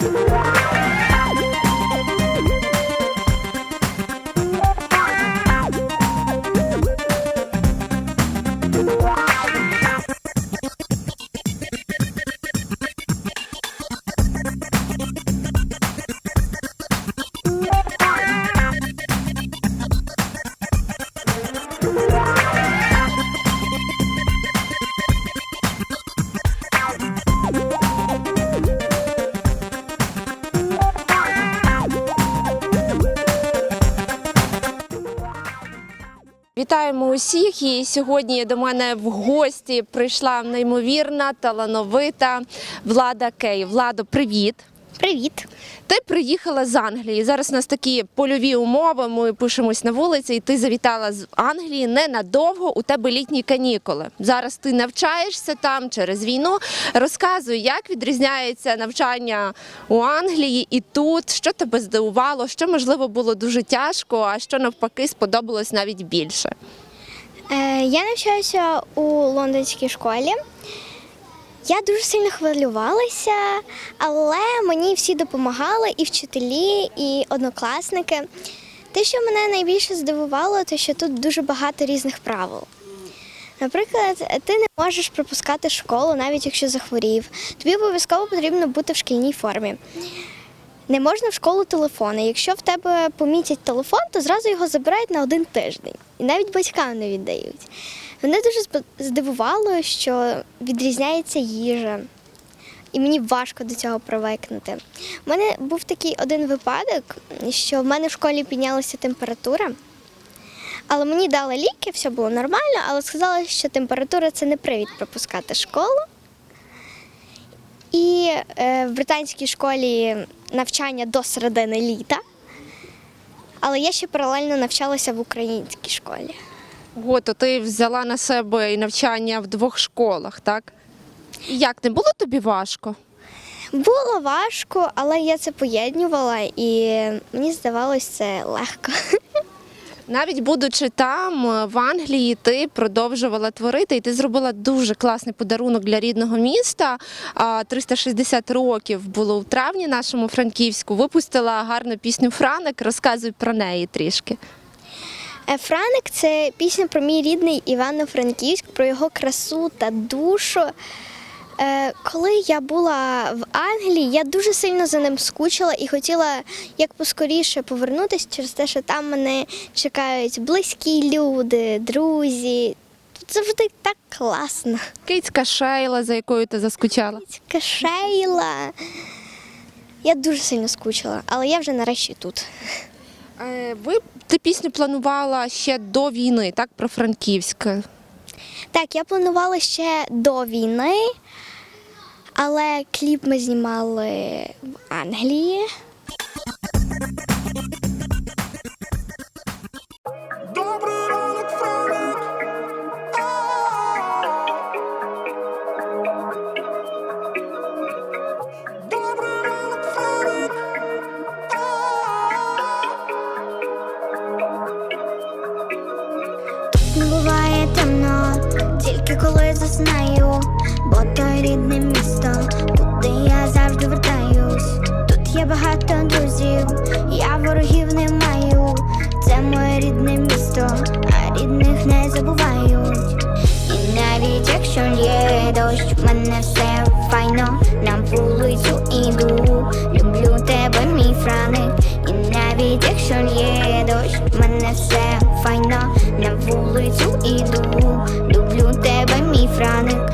Bye. Вітаємо усіх! І сьогодні до мене в гості прийшла неймовірна, талановита Влада Кей. Владо, привіт! Привіт. Ти приїхала з Англії. Зараз у нас такі польові умови. Ми пишемось на вулиці, і ти завітала з Англії ненадовго. У тебе літні канікули. Зараз ти навчаєшся там через війну. Розказуй, як відрізняється навчання у Англії і тут, що тебе здивувало, що можливо було дуже тяжко, а що навпаки сподобалось навіть більше. Е, я навчаюся у лондонській школі. Я дуже сильно хвилювалася, але мені всі допомагали, і вчителі, і однокласники. Те, що мене найбільше здивувало, те, що тут дуже багато різних правил. Наприклад, ти не можеш пропускати школу, навіть якщо захворів. Тобі обов'язково потрібно бути в шкільній формі. Не можна в школу телефони. Якщо в тебе помітять телефон, то зразу його забирають на один тиждень. І навіть батькам не віддають. Мене дуже здивувало, що відрізняється їжа. І мені важко до цього привикнути. У мене був такий один випадок, що в мене в школі піднялася температура. Але мені дали ліки, все було нормально, але сказали, що температура це не привід пропускати школу. І е, в британській школі навчання до середини літа. Але я ще паралельно навчалася в українській школі. Ого, то ти взяла на себе і навчання в двох школах, так? Як не було тобі важко? Було важко, але я це поєднувала і мені здавалось це легко. Навіть будучи там, е, в Англії, ти продовжувала творити, і ти зробила дуже класний подарунок для рідного міста. 360 років було у травні нашому Франківську. Випустила гарну пісню Франик. Розказуй про неї трішки. Е, Франик це пісня про мій рідний Івано-Франківськ, про його красу та душу. Е, Коли я була в Англії, я дуже сильно за ним скучила і хотіла як поскоріше повернутися через те, що там мене чекають близькі люди, друзі. Тут завжди так класно. Кицька Шейла, за якою ти заскучала. Ця Шейла. Я дуже сильно скучила, але я вже нарешті тут. Е, Ви ти пісню планувала ще до війни, так про Франківськ. Так, я планувала ще до війни, але кліп ми знімали в Англії. Не буває темно, тільки коли заснаю, бо то рідне місто, куди я завжди вертаюсь. Тут є багато друзів, я ворогів не маю. Це моє рідне місто, а рідних не забувають. І навіть якщо є дощ, в мене все файно, на вулицю іду. Люблю тебе, мій франик. І навіть якщо є дощ, в мене все файно, на вулицю іду. Люблю тебе, мій франик.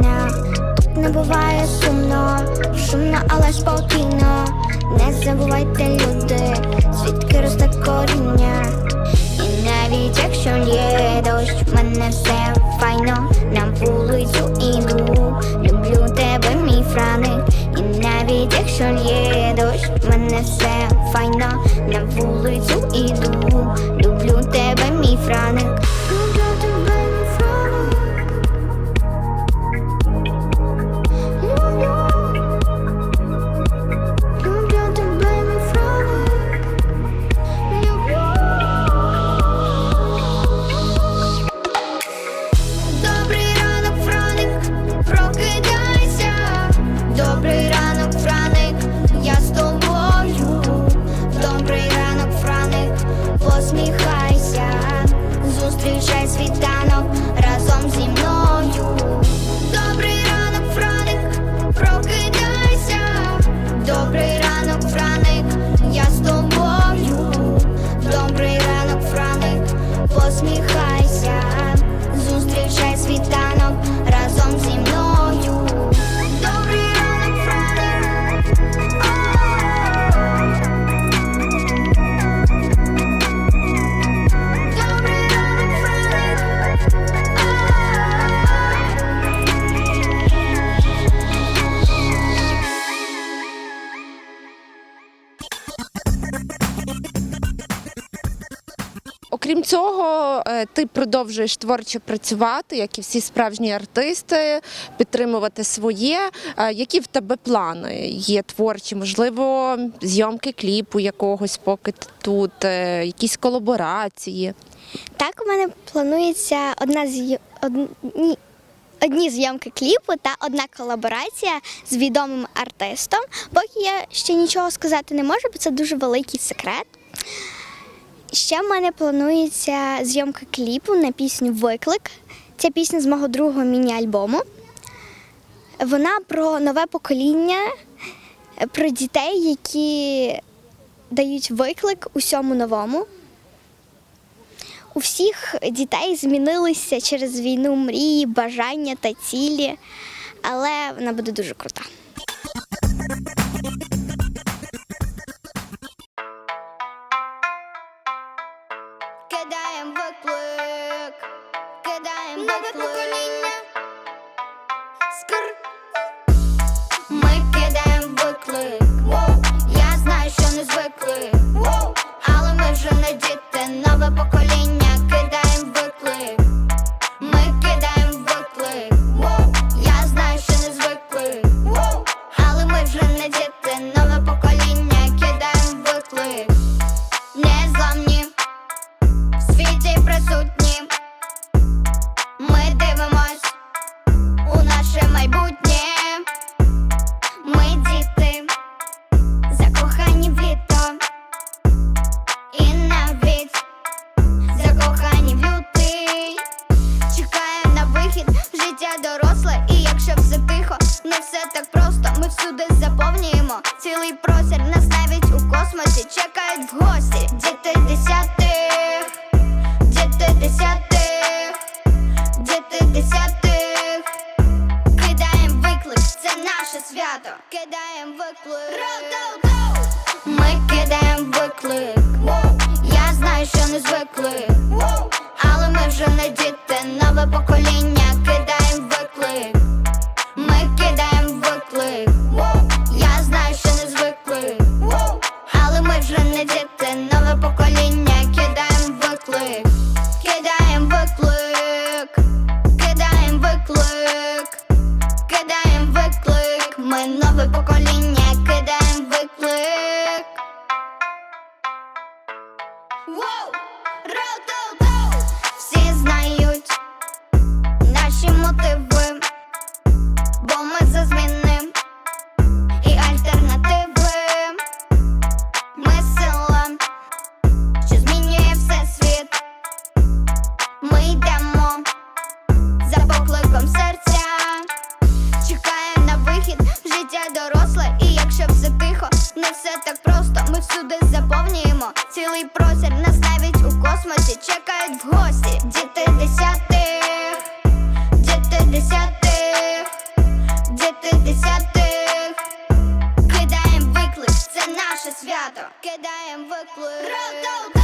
На. Тут не буває сумно, шумно, але спокійно. Не забувайте, люди, звідки росте коріння. І навіть якщо є дощ, в мене все файно, на вулицю іду. Люблю тебе, мій франик. І навіть якщо є дощ, в мене все файно, на вулицю іду. Люблю тебе, мій франик. Ти продовжуєш творчо працювати, як і всі справжні артисти, підтримувати своє. Е, Які в тебе плани є творчі? Можливо, зйомки кліпу якогось, поки ти тут, е, якісь колаборації. Так, у мене планується одна з одні, одні зйомки кліпу та одна колаборація з відомим артистом. Поки я ще нічого сказати не можу, бо це дуже великий секрет. Ще в мене планується зйомка кліпу на пісню Виклик. Ця пісня з мого другого міні-альбому. Вона про нове покоління, про дітей, які дають виклик усьому новому. У всіх дітей змінилися через війну мрії, бажання та цілі, але вона буде дуже крута. Ми нове покоління. кидаємо виклик. Цілий простір Нас навіть у космосі чекають в гості. Діти десятих, діти десятих, діти десятих Кидаєм виклик, це наше свято. Кидаєм виклик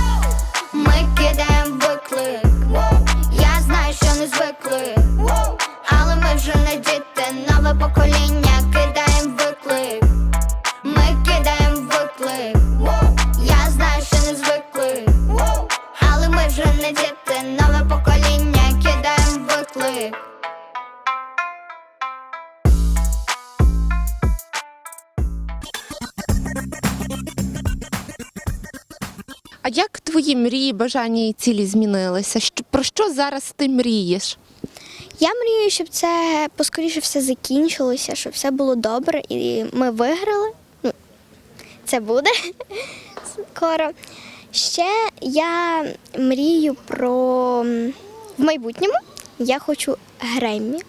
А як твої мрії, бажання і цілі змінилися? Про що зараз ти мрієш? Я мрію, щоб це поскоріше все закінчилося, щоб все було добре і ми виграли. Ну, це буде скоро. Ще я мрію про в майбутньому. Я хочу Греммі.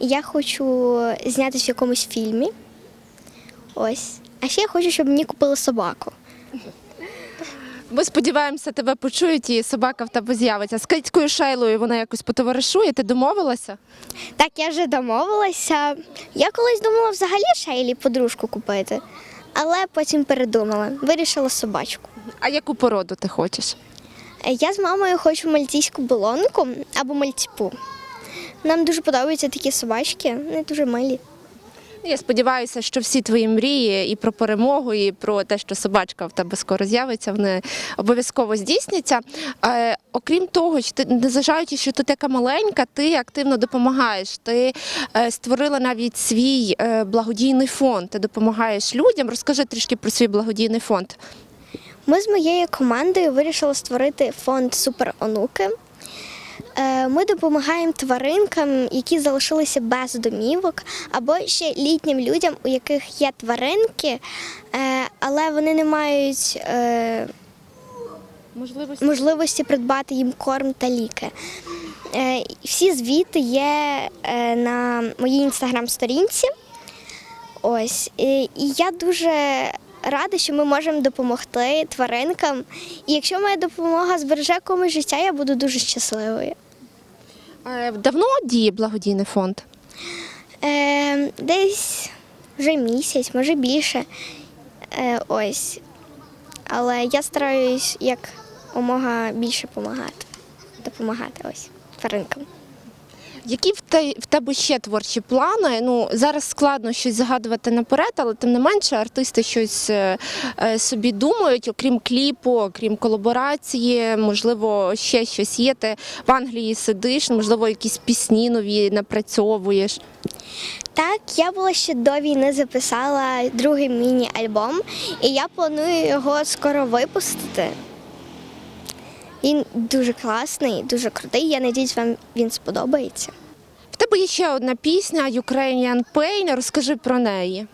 Я хочу знятися в якомусь фільмі. Ось. А ще я хочу, щоб мені купили собаку. Ми сподіваємося, тебе почують і собака в тебе з'явиться. З Катькою Шайлою вона якось потоваришує, ти домовилася? Так, я вже домовилася. Я колись думала взагалі Шейлі подружку купити, але потім передумала. Вирішила собачку. А яку породу ти хочеш? Я з мамою хочу мальтійську болонку або мальтіпу. Нам дуже подобаються такі собачки, вони дуже милі. Я сподіваюся, що всі твої мрії і про перемогу, і про те, що собачка в тебе скоро з'явиться, вони обов'язково здійсняться. Е, окрім того, що ти незважаючи, що ти така маленька, ти активно допомагаєш. Ти е, створила навіть свій е, благодійний фонд. Ти допомагаєш людям. Розкажи трішки про свій благодійний фонд. Ми з моєю командою вирішили створити фонд Супер Онуки. Е, Ми допомагаємо тваринкам, які залишилися без домівок, або ще літнім людям, у яких є тваринки, е, але вони не мають е, Можливості можливості придбати їм корм та ліки. Е, Всі звіти є е, на моїй інстаграм-сторінці. Ось. І і я дуже рада, що ми можемо допомогти тваринкам. І якщо моя допомога збереже комусь життя, я буду дуже щасливою. Е, давно діє благодійний фонд? Е, десь вже місяць, може більше. Е, ось. Але я стараюсь як умога більше допомагати. Допомагати ось тваринкам. Які в те в тебе ще творчі плани? Ну зараз складно щось загадувати наперед, але тим не менше артисти щось е, е, собі думають, окрім кліпу, окрім колаборації, можливо, ще щось є. Ти в Англії сидиш, можливо, якісь пісні нові напрацьовуєш. Так, я була ще до війни записала другий міні-альбом, і я планую його скоро випустити. Він дуже класний, дуже крутий. Я надіюсь, вам він сподобається. В тебе є ще одна пісня Ukrainian Pain. Розкажи про неї.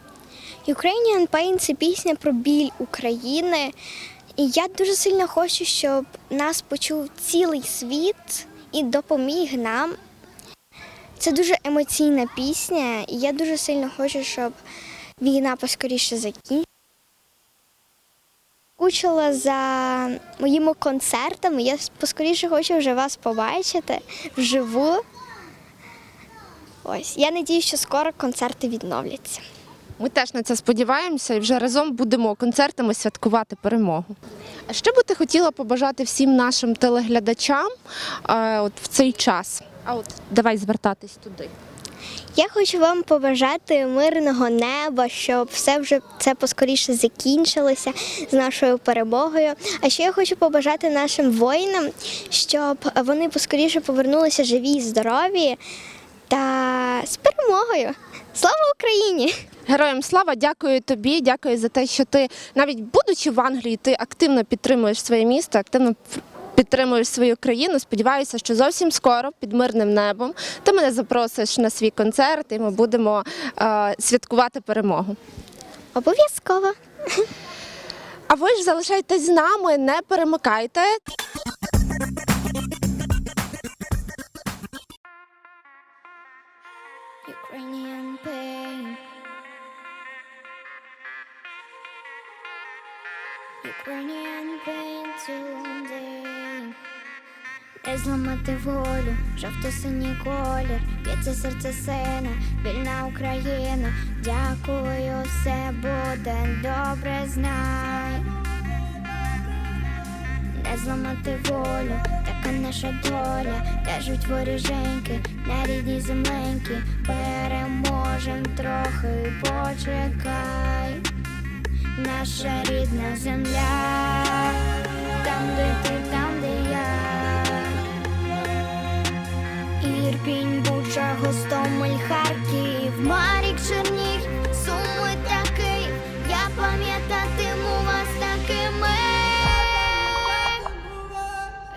Ukrainian Pain – це пісня про біль України. І я дуже сильно хочу, щоб нас почув цілий світ і допоміг нам. Це дуже емоційна пісня, і я дуже сильно хочу, щоб війна поскоріше закінчилася. Скучила за моїми концертами. Я поскоріше хочу вже вас побачити вживу. Ось, я надію, що скоро концерти відновляться. Ми теж на це сподіваємося і вже разом будемо концертами святкувати перемогу. А що би ти хотіла побажати всім нашим телеглядачам е, от в цей час? А от давай звертатись туди. Я хочу вам побажати мирного неба, щоб все вже це поскоріше закінчилося з нашою перемогою. А ще я хочу побажати нашим воїнам, щоб вони поскоріше повернулися живі і здорові та з перемогою. Слава Україні! Героям слава, дякую тобі, дякую за те, що ти, навіть будучи в Англії, ти активно підтримуєш своє місто, активно підтримуєш свою країну. Сподіваюся, що зовсім скоро під мирним небом ти мене запросиш на свій концерт, і ми будемо е, святкувати перемогу. Обов'язково! А ви ж залишайтесь з нами, не перемикайте. Ukrainian pain. Ukrainian pain today Не зламати волю, жовто-синій колір, б'ється серце сина, вільна Україна. Дякую, все буде добре, знай. Не зламати волю, така наша доля, кажуть воріженьки, на рідній земленьки, переможем трохи, почекай, наша рідна земля, там, де ти, Ірпінь, Буча, Гостомель, Харків, Марік, Чернігів, Суми та Київ. Я пам'ятатиму вас такими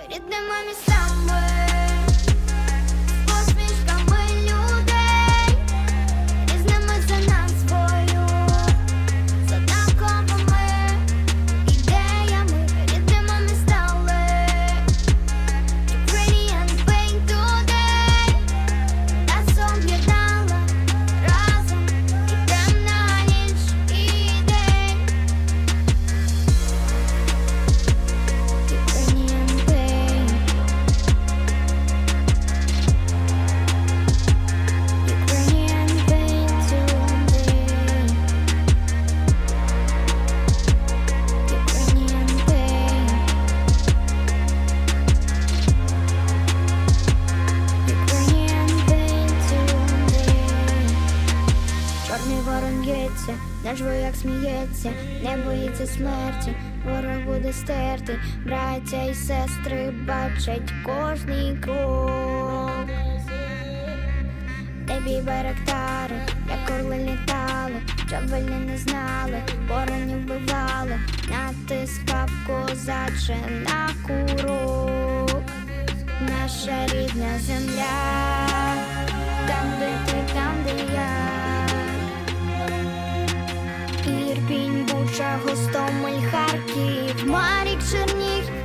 рідними містами, вояк не боїться смерті, ворог буде стерти, браття і сестри бачать кожний крок. Небі барактари, як орли літали, джавелі не знали, воронів вбивали, натискав козаче на курок. Наша рідна земля, там, де ти, там, де я. Ірпінь, Буча, Гостомель, Харків, Марік, Чернігів,